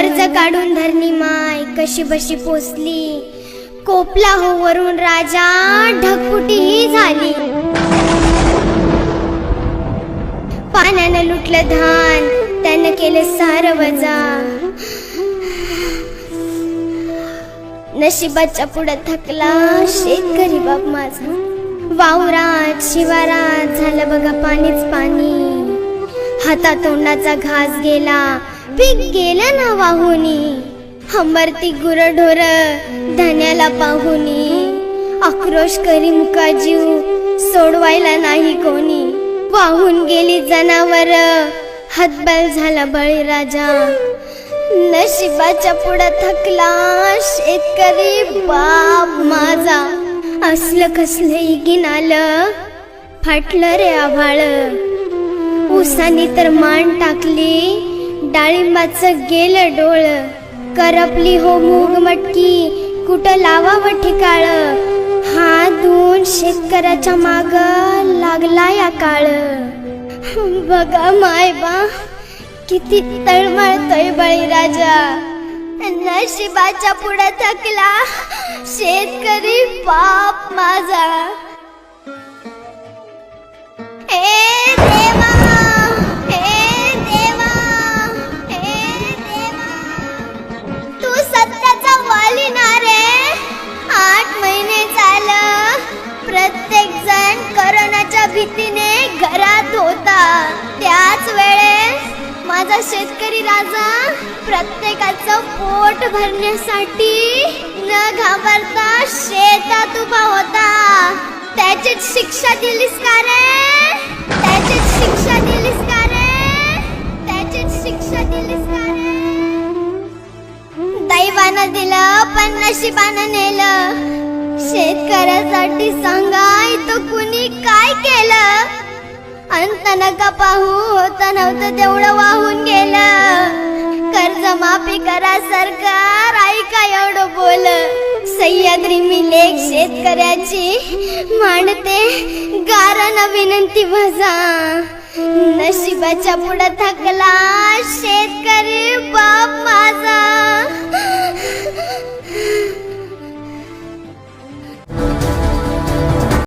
कर्ज काढून धरणी माय. कशी बशी पोचली कोपला हो वरून राजा. ढगपुटी ही झाली. पाण्यानं लुटलं धान. त्यानं केलं सार वजा. नशिबाच्या पुढे थकला शेतकरी बाप माझा. वावरात शिवारात झालं बघा पाणीच पाणी. हातातोंडाचा घास गेला. पीक गेलं ना वाहुनी. हंबरती गुरढोर धन्याला पाहुनी. आक्रोश करी मुका जीव सोडवायला नाही कोणी. वाहून गेली जनावर हतबल झाला बळीराजा. नशिबाच्या पुढे थकला शेतकरी बाप माझा. असलं कसलं इगिन आलं फाटलं रे आभाळ. उसानी तर मान टाकली डाळिंबाचं गेलं डोळ. करपली हो मूग मटकी कुठं लावावं ठिकाळ? हा दोन शेतकऱ्याच्या माग लागला या काळ. बघा मायबा किती तळमळतोय बळीराजा. नशिबाच्या पुढे थकला शेतकरी बाप माझा. करोनाच्या भीतीने घरात होता. त्याच वेळेस माझा शेतकरी राजा प्रत्येकाचं पोट भरण्यासाठी न घाबरता शेतात उभा होता. त्याचीच शिक्षा दिलीस का रे? त्याचीच शिक्षा दिलीस का रे? त्याचीच शिक्षा दिलीस का रे? दैवानं दिलं पण नशिबानं नेलं. शेतकऱ्यासाठी सांग अंत नका पाहू होत नव्हतं तेवढं वाहून गेलं कर्ज माफी करा सरकार ऐका एवढं बोल सह्याद्री मी लेख शेतकऱ्याची मांडते गारण विनंती भजा नशिबाच्या पुढे थकला शेतकरी बाप माझा.